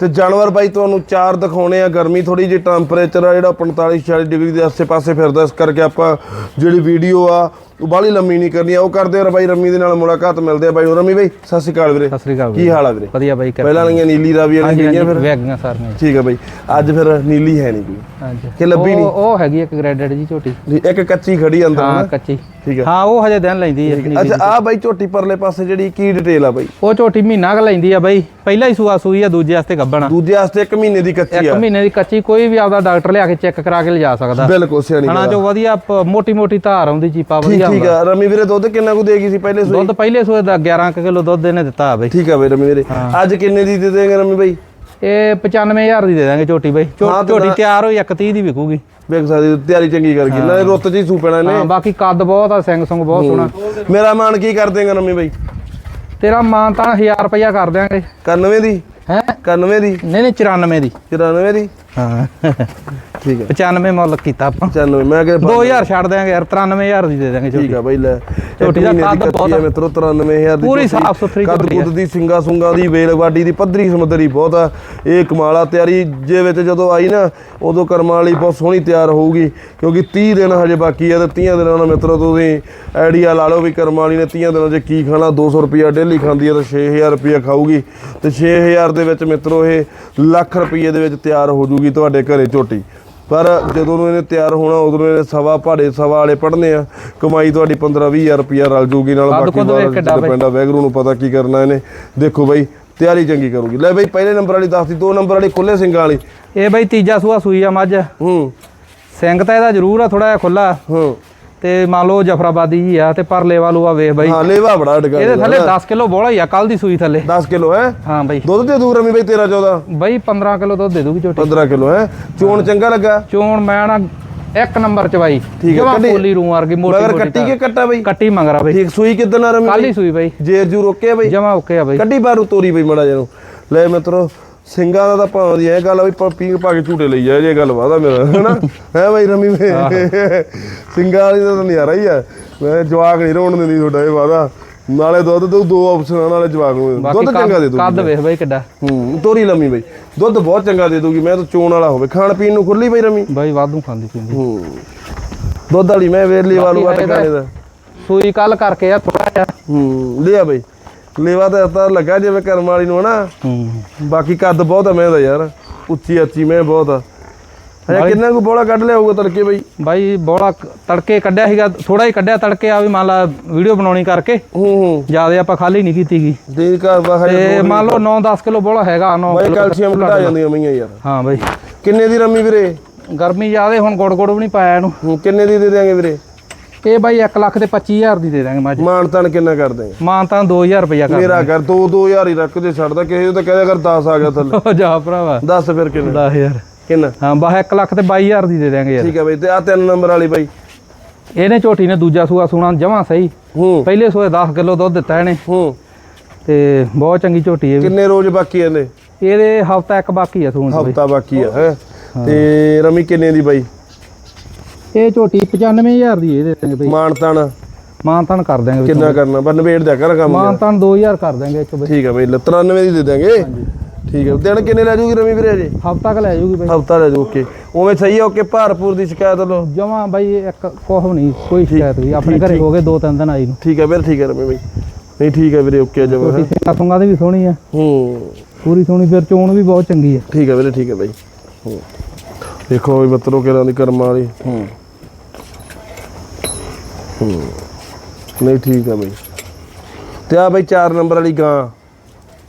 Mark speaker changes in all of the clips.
Speaker 1: ਤੇ ਜਾਨਵਰ ਬਾਈ ਤੁਹਾਨੂੰ ਚਾਰ ਦਿਖਾਉਣੇ ਆ ਗਰਮੀ ਥੋੜੀ ਜਿਹੀ ਟੈਂਪਰੇਚਰ ਆ ਜਿਹੜਾ 45 46 ਡਿਗਰੀ ਦੇ ਆਸੇ-ਪਾਸੇ ਫਿਰਦਾ ਇਸ ਕਰਕੇ ਆਪਾਂ ਜਿਹੜੀ ਵੀਡੀਓ ਆ ਉਹ ਬਾਹਲੀ ਲੰਮੀ ਨਹੀਂ ਕਰਨੀ ਆ। ਉਹ ਕਰਦੇ ਆ ਬਾਈ ਰੰਮੀ ਦੇ ਨਾਲ ਮੁਲਾਕਾਤ ਮਿਲਦੇ ਆ। ਬਾਈ। ਰੰਮੀ ਬਾਈ ਸਤਿ ਸ਼੍ਰੀ ਅਕਾਲ ਵੀਰੇ।
Speaker 2: ਸਤਿ ਸ੍ਰੀ ਅਕਾਲ
Speaker 1: ਕੀ ਹਾਲ ਆ ਵੀਰੇ?
Speaker 2: ਵਧੀਆ ਬਾਈ
Speaker 1: ਪਹਿਲਾਂ ਵਾਲੀਆਂ ਨੀਲੀ ਨੇ ਗਈਆਂ
Speaker 2: ਹਾਂਜੀ
Speaker 1: ਫਿਰ?
Speaker 2: ਵੈਗੀਆਂ ਸਾਰੀਆਂ।
Speaker 1: ਠੀਕ ਆ ਬਾਈ। ਅੱਜ ਫਿਰ ਨੀਲੀ ਹੈ ਨਹੀਂ ਕੋਈ।
Speaker 2: ਹਾਂਜੀ।
Speaker 1: ਕਿ ਲੱਭੀ ਨਹੀਂ?
Speaker 2: ਉਹ ਹੈਗੀ ਇੱਕ ਗ੍ਰੈਡਡ ਜੀ ਝੋਟੀ।
Speaker 1: ਇੱਕ ਕੱਚੀ ਖੜੀ ਅੰਦਰ
Speaker 2: ਹਾਂ ਕੱਚੀ।
Speaker 1: ਠੀਕ ਆ।
Speaker 2: ਹਾਂ ਉਹ ਹਜੇ ਦਿਨ ਲੈਂਦੀ ਹੈ
Speaker 1: ਅੱਛਾ ਆ ਬਾਈ ਝੋਟੀ ਪਰਲੇ ਪਾਸੇ ਜਿਹੜੀ ਕੀ ਡਿਟੇਲ ਆ ਬਾਈ?
Speaker 2: ਉਹ ਝੋਟੀ ਮਹੀਨਾ ਕ ਲੈਂਦੀ ਆ ਬਾਈ। ਪਹਿਲਾ ਹੀ ਸੂਆ ਸੂਈ ਆ ਦੂਜੇ ਵਾਸਤੇ ਗੱਬਣਾ
Speaker 1: ਦੂਜੇ ਵਾਸਤੇ ਇੱਕ ਮਹੀਨੇ ਦੀ ਕੱਚੀ ਆ।
Speaker 2: ਮਹੀਨੇ ਦੀ ਕੱਚੀ ਕੋਈ ਵੀ ਆਪਦਾ ਡਾਕਟਰ ਲਿਆ ਕੇ ਚੈੱਕ ਕਰਾ ਕੇ ਲਿਜਾ ਸਕਦਾ।
Speaker 1: ਬਿਲਕੁਲ ਸਿਆਣੀ
Speaker 2: ਹਣਾ ਜੋ ਵਧੀਆ ਮੋਟੀ ਮੋਟੀ ਧਾਰ ਆਉਂਦੀ ਚੀਪਾ ਵਧੀਆ
Speaker 1: ਠੀਕ ਆ। ਰਮੀ ਵੀਰੇ ਦੁੱਧ ਕਿੰਨਾ ਕੁ ਦੇਗੀ ਸੀ ਪਹਿਲੇ ਸੂਈ?
Speaker 2: ਦੁੱਧ ਪਹਿਲੇ ਸੂਏ ਦਾ 11 ਕਿਲੋ ਦੁੱਧ ਇਹਨੇ ਦਿੱਤਾ ਬਾਈ।
Speaker 1: ਠੀਕ ਆ ਬਾਈ ਰਮੀ ਵੀਰੇ। ਅੱਜ ਕਿੰਨੇ ਦੀ ਦੇ ਦੇਂਗੇ ਰਮੀ ਬਾਈ?
Speaker 2: ਇਹ 95000 ਦੀ ਦੇ ਦਾਂਗੇ ਝੋਟੀ ਬਾਈ।
Speaker 1: ਹਾਂ, ਤੇ
Speaker 2: ਝੋਟੀ
Speaker 1: ਨਾ-
Speaker 2: ਤਿਆਰ ਹੋਈ 130 ਦੀ ਵਿਕੂਗੀ।
Speaker 1: ਵੇਖ ਸਕਦੇ ਹੋ, ਤਿਆਰੀ ਚੰਗੀ ਕਰ ਗਈ। ਨਾਲੇ ਰੁੱਤ ਜੀ ਸੂ ਪੈਣਾ
Speaker 2: ਹਾਂ
Speaker 1: ਨੇ।
Speaker 2: ਬਾਕੀ ਕੱਦ ਬਹੁਤ ਆ ਸਿੰਘ ਸੁੰਗ ਬਹੁਤ ਸੋਹਣਾ।
Speaker 1: ਮੇਰਾ ਮਾਨ ਕੀ ਕਰ ਦੇਂਗਾ ਰਮੀ ਬਾਈ?
Speaker 2: ਤੇਰਾ ਮਾਨ ਤਾਂ 1000 ਰੁਪਇਆ ਕਰ ਦਿਆਂਗੇ।
Speaker 1: 91 ਦੀ?
Speaker 2: ਹੈ?
Speaker 1: 91 ਦੀ?
Speaker 2: ਨਹੀਂ ਨਹੀਂ 94 ਦੀ।
Speaker 1: 94 ਦੀ?
Speaker 2: ਹਾਂ।
Speaker 1: ਠੀਕ ਆ
Speaker 2: 95 ਮੁੱਲ ਕੀਤਾ ਆਪਾਂ।
Speaker 1: 95 ਮੈਂ ਕਿਹਾ
Speaker 2: 2000 ਛੱਡ ਦਿਆਂਗੇ ਯਾਰ 93000 ਦੀ ਦੇ ਦਾਂਗੇ
Speaker 1: ਠੀਕ ਆ ਬਾਈ ਲੈ।
Speaker 2: ਝੋਟੀ ਦਾ ਕੱਦ ਬਹੁਤ
Speaker 1: ਆ। ਮਿੱਤਰੋ 93000 ਦੀ
Speaker 2: ਪੂਰੀ। ਸਾਫ਼ ਸੁਥਰੀ
Speaker 1: ਕੱਦ। ਕੁੱਦ ਦੀ ਸਿੰਗਾ ਸੁੰਗਾ ਦੀ ਵੇਲ ਵਾਡੀ ਦੀ ਪੱਧਰੀ ਸਮੁੰਦਰੀ ਬਹੁਤ ਆ। ਇਹ ਕਮਾਲਾ ਤਿਆਰੀ ਜੇ ਵਿੱਚ ਜਦੋਂ ਆਈ ਨਾ ਉਦੋਂ ਕਰਮਾਂ ਵਾਲੀ ਬਹੁਤ ਸੋਹਣੀ ਤਿਆਰ ਹੋਊਗੀ ਕਿਉਂਕਿ 30 ਦਿਨ ਹਜੇ ਬਾਕੀ ਆ ਤੇ 30 ਦਿਨਾਂ ਨਾਲ ਮਿੱਤਰੋ ਤੁਸੀਂ ਆਈਡੀਆ ਲਾ ਲਓ ਵੀ ਕਰਮਾਂ ਵਾਲੀ ਨੇ 30 ਦਿਨਾਂ 'ਚ ਕੀ ਖਾਣਾ 200 ਰੁਪਿਆ ਡੇਲੀ ਖਾਂਦੀ ਆ ਤਾਂ 6000 ਰੁਪਿਆ ਖਾਊਗੀ। ਤੇ 6000 ਦੇ ਵਿੱਚ ਮਿੱਤਰੋ ਇਹ ਲੱਖ ਰੁਪਏ ਦੇ ਵਿੱਚ ਤਿਆਰ ਹੋ ਜੂਗੀ ਤੁਹਾਡੇ ਘਰੇ ਝੋਟੀ। ਪਰ ਜਦੋਂ ਨੂੰ ਇਹਨੇ ਤਿਆਰ ਹੋਣਾ ਉਦੋਂ ਇਹਨੇ ਸਵਾ ਪਹਾੜੇ ਸਵਾ ਵਾਲੇ ਪੜਨੇ ਆ। ਕਮਾਈ ਤੁਹਾਡੀ 15 20000 ਰੁਪਿਆ ਰਲ ਜੂਗੀ ਨਾਲ ਬਾਕੀ ਬਾਹਰ ਪਿੰਡਾ ਵੈਗਰੂ ਨੂੰ ਪਤਾ ਕੀ ਕਰਨਾ ਇਹਨੇ। ਦੇਖੋ ਬਾਈ ਤਿਆਰੀ ਚੰਗੀ ਕਰੂਗੀ। ਲੈ ਬਾਈ ਪਹਿਲੇ ਨੰਬਰ ਵਾਲੀ ਦੱਸਦੀ ਦੋ ਨੰਬਰ ਵਾਲੀ ਖੁੱਲੇ ਸਿੰਘਾਂ ਵਾਲੀ।
Speaker 2: ਇਹ ਬਾਈ ਤੀਜਾ ਸੂਆ ਸੂਈ ਆ ਮੱਝ।
Speaker 1: ਹੂੰ।
Speaker 2: ਸਿੰਘ ਤਾਂ ਇਹਦਾ ਜ਼ਰੂਰ ਆ ਥੋੜਾ ਜਿਹਾ ਖੁੱਲਾ
Speaker 1: ਹੂੰ।
Speaker 2: ਤੇ ਮੰਨ ਲਓ ਜਫਰਾਬਾਦੀ ਜੀ ਆ ਤੇ ਪਰਲੇ ਵਾਲੂ ਆ ਵੇਖ ਬਾਈ।
Speaker 1: ਹਾਂ ਲੇਵਾ ਬੜਾ ਡਗਾ
Speaker 2: ਇਹਦੇ ਥੱਲੇ 10 ਕਿਲੋ ਬੋਲਾ ਹੀ ਆ ਕੱਲ ਦੀ ਸੂਈ ਥੱਲੇ।
Speaker 1: 10 ਕਿਲੋ ਹੈ?
Speaker 2: ਹਾਂ ਬਾਈ।
Speaker 1: ਦੁੱਧ ਦੇ ਦੂਰ ਰਮੀ ਬਾਈ 13 14
Speaker 2: ਬਾਈ 15 ਕਿਲੋ ਦੁੱਧ ਦੇ ਦੂਗੀ ਝੋਟੀ।
Speaker 1: 15 ਕਿਲੋ ਹੈ। ਚੋਣ ਚੰਗਾ ਲੱਗਾ?
Speaker 2: ਚੋਣ ਮੈਂ ਨਾ ਇੱਕ ਨੰਬਰ ਚ ਬਾਈ।
Speaker 1: ਠੀਕ ਹੈ,
Speaker 2: ਜਮਾਂ
Speaker 1: ਕੱਢੀ-
Speaker 2: ਪੋਲੀ ਰੂ ਵਰਗੀ ਮੋਟੀ
Speaker 1: ਮਗਰ
Speaker 2: ਮੋਟੀ
Speaker 1: ਕੱਟੀ ਕੇ ਕੱਟਾ ਬਾਈ?
Speaker 2: ਕੱਟੀ ਮੰਗਰਾ ਬਾਈ।
Speaker 1: ਠੀਕ ਸੂਈ ਕਿਦਾਂ ਰਮੀ
Speaker 2: ਕੱਲ ਸੂਈ ਬਾਈ।
Speaker 1: ਜੇਰ ਜੂ ਰੋਕੇ ਬਾਈ?
Speaker 2: ਜਮਾ ਓਕੇ ਆ ਬਾਈ।
Speaker 1: ਕੱਢੀ ਬਾਰੂ ਤੋਰੀ ਬਈ ਮੜਾ ਜਨੂੰ ਲੈ ਮਿੱਤਰੋ ਸਿੰਘਾਂ ਦਾ ਤਾਂ ਭਾਂ ਦੀ ਇਹ ਗੱਲ ਆ ਵੀ ਪ- ਪੀਂਗ ਪਾ ਕੇ ਝੂਟੇ ਲਈ ਜਾਏ ਜੇ ਗੱਲ ਵਾਦਾ ਮੇਰਾ ਹੈਨਾ? ਹੈ ਬਾਈ ਰਮੀ ਵੇ? ਸਿੰਘਾਂ ਵਾਲੀ ਦਾ ਤਾਂ ਨਜ਼ਾਰਾ ਹੀ ਆ। ਮੈਂ ਜਵਾਕ ਨਹੀਂ ਰੋਣ ਦਿੰਦੀ ਤੁਹਾਡਾ ਇਹ ਵਾਦਾ। ਨਾਲੇ ਦੁੱਧ ਦੋ ਦੋ ਆਪਸ਼ਨਾਂ ਨਾਲੇ ਜਵਾਕ ਨੂੰ
Speaker 2: ਬਾਕੀ
Speaker 1: ਦੁੱਧ ਚੰਗਾ ਦੇ
Speaker 2: ਕੱਦ- ਕੱਦ
Speaker 1: ਦੂਗੀ
Speaker 2: ਵੇਖ ਬਾਈ ਕਿੱਡਾ।
Speaker 1: ਹੂੰ ਤੋਰੀ ਲੰਮੀ ਬਈ। ਦੁੱਧ ਬਹੁਤ ਚੰਗਾ ਦੇ ਦੂਗੀ ਮੈਂ ਤਾਂ ਚੋਣ ਵਾਲਾ ਹੋਵੇ। ਖਾਣ ਪੀਣ ਨੂੰ ਖੁੱਲੀ ਬਈ ਰਮੀ।
Speaker 2: ਬਾਈ ਵਾਧੂ ਖਾਂਦੀ ਪੀਂਦੀ।
Speaker 1: ਹੂੰ। ਦੁੱਧ ਵਾਲੀ ਮੈਂ ਵੇਰਲੀ ਵਾਲੂ ਆ ਟਿਕਾਣੇ ਦਾ।
Speaker 2: ਸੂਈ ਕੱਲ ਕਰਕੇ ਆ ਥੋੜਾ ਜਿਹਾ।
Speaker 1: ਹੂੰ ਲਿਆ ਬਈ। ਲੇਵਾ ਤਾਂ ਤਾਂ ਲੱਗਾ ਜਿਵੇਂ ਕਰਮ ਵਾਲੀ ਨੂੰ ਹਨਾ।
Speaker 2: ਹੂੰ।
Speaker 1: ਬਾਕੀ ਕੱਦ ਬਹੁਤ ਮੈਂ ਦਾ ਯਾਰ। ਉੱਚੀ ਅੱਚੀ ਮੈਂ ਬਹੁਤ ਆ। ਹਜੇ ਕਿੰਨਾ ਕੁ ਬੋਲਾ ਕੱਢ ਲਿਆ ਹੋਊਗਾ ਤੜਕੇ ਬਈ?
Speaker 2: ਬਾਈ ਬੋਲਾ ਤੜਕੇ ਕੱਢਿਆ ਸੀਗਾ ਥੋੜਾ ਹੀ ਕੱਢਿਆ ਤੜਕੇ ਆ ਵੀ ਮੰਨ ਲਾ ਵੀਡੀਓ ਬਣਾਉਣੀ ਕਰਕੇ।
Speaker 1: ਹੂੰ ਹੂੰ।
Speaker 2: ਜ਼ਿਆਦਾ ਆਪਾਂ ਖਾਲੀ ਨਹੀਂ ਕੀਤੀਗੀ
Speaker 1: ਆ ਵਾ ਹਜੇ
Speaker 2: ਤੇ ਮੰਨ ਲਓ 9-10 ਕਿਲੋ ਬੋਲਾ ਹੈਗਾ 9
Speaker 1: ਬਾਈ ਕੈਲਸ਼ੀਅਮ ਘਟਾ ਜਾਂਦੀਆਂ ਮਈਆਂ ਯਾਰ।
Speaker 2: ਹਾਂ ਬਾਈ।
Speaker 1: ਕਿੰਨੇ ਦੀ ਰਮੀ ਵੀਰੇ?
Speaker 2: ਗਰਮੀ ਜ਼ਿਆਦੇ ਹੁਣ ਗੁੜ ਗੁੜ ਵੀ ਨਹੀਂ ਪਾਇਆ ਇਹਨੂੰ।
Speaker 1: ਕਿੰਨੇ ਦੀ ਦੇ ਦਿਆਂਗੇ ਵੀਰੇ?
Speaker 2: ਇਹ ਬਾਈ 1 ਲੱਖ ਤੇ 25000 ਦੀ ਦੇ ਦਾਂਗੇ ਮੱਝ
Speaker 1: ਮਾਨ ਤਾਨ ਕਿੰਨਾ ਕਰ ਦੇਂਗੇ
Speaker 2: ਮਾਨ ਤਾਂ 2000 ਰੁਪਇਆ ਕਰ
Speaker 1: ਮੇਰਾ ਕਰ 2 2000 ਹੀ ਰੱਖ ਦੇ ਛੱਡਦਾ ਕਿਸੇ ਨੂੰ ਤਾਂ ਕਹਿਆ ਕਰ 10 ਆ ਗਿਆ ਥੱਲੇ।
Speaker 2: ਜਾ ਭਰਾਵਾ।
Speaker 1: ਦੱਸ ਫਿਰ ਕਿੰਨਾ?
Speaker 2: 10000
Speaker 1: ਕਿੰਨਾ?
Speaker 2: ਹਾਂ ਬਾ 1 ਲੱਖ ਤੇ 22000 ਦੀ ਦੇ ਦਾਂਗੇ ਯਾਰ।
Speaker 1: ਠੀਕ ਆ ਬਈ ਤੇ ਆ ਤਿੰਨ ਨੰਬਰ ਵਾਲੀ ਬਾਈ।
Speaker 2: ਇਹਨੇ ਝੋਟੀ ਨੇ ਦੂਜਾ ਸੂਆ ਸੁਣਾ ਜਮਾ ਸਹੀ।
Speaker 1: ਹੂੰ।
Speaker 2: ਪਹਿਲੇ ਸੂਏ 10 ਕਿਲੋ ਦੁੱਧ ਦਿੱਤਾ ਇਹਨੇ।
Speaker 1: ਹੂੰ।
Speaker 2: ਤੇ ਬਹੁਤ ਚੰਗੀ ਝੋਟੀ ਹੈ
Speaker 1: ਕਿੰਨੇ ਰੋਜ਼ ਬਾਕੀ ਇਹਦੇ?
Speaker 2: ਇਹਦੇ ਹਫਤਾ ਇੱਕ ਬਾਕੀ ਆ ਸੂਣ
Speaker 1: ਹਫਤਾ ਬਾਕੀ ਆ ਹੈ। ਤੇ ਰਮੀ ਕਿੰਨੇ ਦੀ ਬਾਈ?
Speaker 2: ਇਹ ਝੋਟੀ 95000 ਦੀ ਇਹ ਦੇ ਦਾਂਗੇ ਬਈ।
Speaker 1: ਮਾਨ ਤਾਨ
Speaker 2: ਮਾਨ ਤਾਨ ਕਰ ਦਾਂਗੇ ਵਿੱਚ।
Speaker 1: ਕਿੰਨਾ ਕਰਨਾ? ਬਸ ਨਵੇੜ ਦਿਆ ਕਰ ਕੰਮ।
Speaker 2: ਤਾਨ 2000 ਕਰ ਦਾਂਗੇ ਇੱਕ ਬਈ
Speaker 1: ਠੀਕ ਆ ਬਈ 93 ਦੀ ਦੇ ਦਾਂਗੇ ਠੀਕ ਆ। ਦਿਨ ਕਿੰਨੇ ਲੈ ਜੂਗੀ ਰਮੀ ਵੀਰੇ ਅਜੇ?
Speaker 2: ਹਫਤਾ ਕ ਲੈ ਜਾਊਗੀ ਬਈ।
Speaker 1: ਹਫਤਾ ਲੈ ਜੂ ਓਕੇ। ਉਵੇਂ ਸਹੀ ਆ ਓਕੇ ਭਾਰਪੂਰ ਦੀ ਸ਼ਿਕਾਇਤ ਲੋ
Speaker 2: ਜਮਾ ਬਈ ਇੱਕ ਕੋਹ ਨਹੀਂ ਕੋਈ ਸ਼ਿਕਾਇਤ ਵੀ ਆਪਣੇ ਘਰੇ ਹੋ ਗਏ ਦੋ ਤਿੰਨ ਦਿਨ ਆਈ ਨੂੰ।
Speaker 1: ਠੀਕ ਆ ਵੀਰੇ ਠੀਕ ਆ ਰਮੀ ਬਈ। ਨਹੀਂ ਠੀਕ ਆ ਵੀਰੇ ਓਕੇ ਜਮਾ।
Speaker 2: ਝੋਟੀ ਸਿੰਘਾਂ ਸੁੰਗਾਂ ਦੀ ਵੀ ਸੋਹਣੀ ਆ।
Speaker 1: ਹੂੰ।
Speaker 2: ਪੂਰੀ ਸੋਹਣੀ ਫਿਰ ਚੋਣ ਵੀ ਬਹੁਤ ਚੰਗੀ ਆ।
Speaker 1: ਠੀਕ ਆ ਵੀਰੇ ਠੀਕ ਆ ਬਾਈ। ਹੂੰ। ਦੇਖੋ ਵੀ ਬੱਤਰੋ ਕਿਹੜਾ ਦੀ ਕਰਮਾਂ ਵਾਲੀ। ਹੂੰ। ਹੂੰ। ਨਹੀਂ ਠੀਕ ਆ ਬਾਈ। ਤੇ ਆ ਬਾਈ 4 ਨੰਬਰ ਵਾਲੀ ਗਾਂ।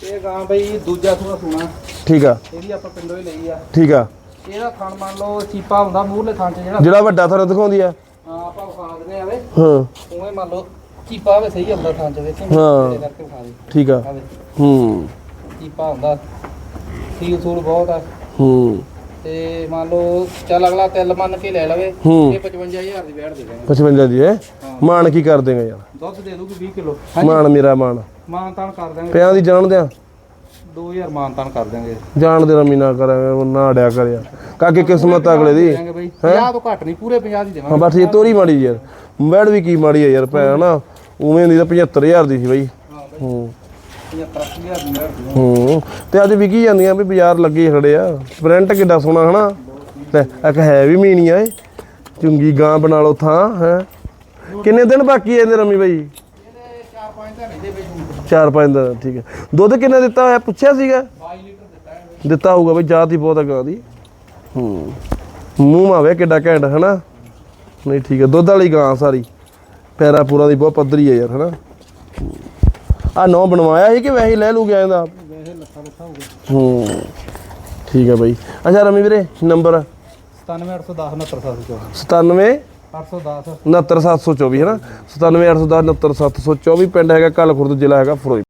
Speaker 2: ਇਹ ਗਾਂ ਬਈ ਦੂਜਾ ਸੂਆ ਸੁਣਾ
Speaker 1: ਠੀਕ ਆ।
Speaker 2: ਇਹ ਵੀ ਆਪਾਂ ਪਿੰਡੋਂ ਹੀ ਲਈ ਆ।
Speaker 1: ਠੀਕ ਆ।
Speaker 2: ਇਹਦਾ ਥਣ ਮੰਨ ਲਓ ਚੀਪਾ ਹੁੰਦਾ ਮੂਹਰਲੇ ਥਣ 'ਚ ਜਿਹੜਾ।
Speaker 1: ਜਿਹੜਾ ਵੱਡਾ ਤੁਹਾਨੂੰ ਦਿਖਾਉਂਦੀ ਆ।
Speaker 2: ਹਾਂ ਆਪਾਂ ਵਿਖਾ ਦਿੰਦੇ ਆਵੇ
Speaker 1: ਹਾਂ।
Speaker 2: ਉਵੇਂ ਮੰਨ ਲਓ ਚੀਪਾ ਹੋਵੇ ਸਹੀ ਹੁੰਦਾ ਥਣ 'ਚ ਵੇਖੀ
Speaker 1: ਹਾਂ। ਠੀਕ ਆ। ਹੂੰ।
Speaker 2: ਚੀਪਾ ਹੁੰਦਾ। ਸੀਲ ਸੂਲ ਬਹੁਤ ਆ।
Speaker 1: ਹੂੰ।
Speaker 2: ਤੇ ਮੰਨ ਲਓ ਚੱਲ ਅਗਲਾ ਤਿਲ ਮੰਨ ਕੇ ਲੈ ਲਵੇ ਇਹ 55000 ਦੀ ਵੈੜ ਦੇ ਦਾਂਗੇ
Speaker 1: 55 ਦੀ ਹੈ? ਮਾਨ ਕੀ ਕਰ ਦੇਗਾ ਯਾਰ?
Speaker 2: ਦੁੱਧ ਦੇ ਦੂਗੀ 20 ਕਿਲੋ।
Speaker 1: ਮਾਨ ਮੇਰਾ ਮਾਨ।
Speaker 2: ਮਾਨ ਤਾਨ ਕਰ ਦਾਂਗੇ
Speaker 1: ਪਿਆਂ ਦੀ ਜਾਣ ਦਿਆਂ?
Speaker 2: 2000 ਮਾਨਤਾਨ ਕਰ ਦਾਂਗੇ
Speaker 1: ਜਾਣ ਦੇ ਰਮੀ ਨਾ ਕਰਾਂਗੇ ਨਾ ਅੜਿਆ ਕਰਿਆ ਕਾਕੇ ਕਿਸਮਤ ਅਗਲੇ ਦੀ।
Speaker 2: ਦਾਂਗੇ ਬਈ। 50 ਤੋਂ ਘੱਟ ਨਹੀਂ ਪੂਰੇ 50 ਦੀ ਦੇਵਾਂਗੇ।
Speaker 1: ਹਾਂ ਬਸ ਇਹ ਤੋਰੀ ਮਾੜੀ ਯਾਰ। ਮੈਡ ਵੀ ਕੀ ਮਾੜੀ ਹੈ ਯਾਰ ਭੈਣ ਨਾ ਉਵੇਂ ਦੀ ਤਾਂ 75000 ਦੀ ਸੀ ਬਾਈ। ਹੂੰ
Speaker 2: 75000 ਦੀ ਮਿਲਦੀ
Speaker 1: ਹੂੰ, ਤੇ ਅੱਜ ਵਿਕੀ ਜਾਂਦੀਆਂ ਵੀ ਬਾਜ਼ਾਰ ਲੱਗੇ ਖੜੇ ਆ। ਪ੍ਰਿੰਟ ਕਿੱਡਾ ਸੋਹਣਾ, ਹਨਾ? ਲੈ, ਇੱਕ ਹੈ ਵੀ ਮੀਨੀਆਂ ਏ ਚੁੰਗੀ ਗਾਂ ਬਣਾ ਲਓ ਥਾਂ, ਹੈ? ਕਿੰਨੇ ਦਿਨ ਬਾਕੀ ਐ ਇਹਦੇ ਰਮੀ ਬਾਈ?
Speaker 2: ਇਹਦੇ 4-5 ਤਾਂ ਨਹੀਂ ਬਈ
Speaker 1: ਚਾਰ ਪੰਜ ਦਿਨ, ਠੀਕ ਹੈ ਦੁੱਧ ਕਿੰਨਾ ਦਿੱਤਾ ਹੋਇਆ? ਪੁੱਛਿਆ ਸੀਗਾ?
Speaker 2: 22 ਲੀਟਰ ਦਿੱਤਾ
Speaker 1: ਦਿੱਤਾ ਹੋਊਗਾ ਬਈ, ਜਾਤ ਹੀ ਬਹੁਤ ਆ ਗਾਂ ਦੀ। ਹੂੰ, ਮੂੰਹ ਮਾਵੇ ਕਿੱਡਾ ਘੈਂਟ, ਹਨਾ? ਨਹੀਂ, ਠੀਕ ਹੈ ਦੁੱਧ ਵਾਲੀ ਗਾਂ ਸਾਰੀ। ਪੈਰਾ ਪੂਰਾ ਦੀ ਬਹੁਤ ਪੱਧਰੀ ਹੈ ਯਾਰ, ਹਨਾ? ਆ ਨੌ ਬਣਵਾਇਆ ਸੀ ਕਿ ਵੈਸੇ ਹੀ ਲੈ ਲੂ ਗਿਆ ਇਹਦਾ
Speaker 2: ਵੈਸੇ ਲੱਖਾਂ ਲੱਖਾਂ ਹੋ ਗਏ
Speaker 1: ਹੂੰ ਠੀਕ ਹੈ ਬਾਈ। ਅੱਛਾ ਰਮੀ ਵੀਰੇ ਨੰਬਰ?
Speaker 2: 97810 79724
Speaker 1: 97
Speaker 2: 810
Speaker 1: 69724 ਹੈ ਨਾ 97810 69724 ਪਿੰਡ ਹੈਗਾ ਕੱਲ ਖੁਰਦ ਜ਼ਿਲ੍ਹਾ ਹੈਗਾ ਫਿਰੋਜ਼ਪੁਰ।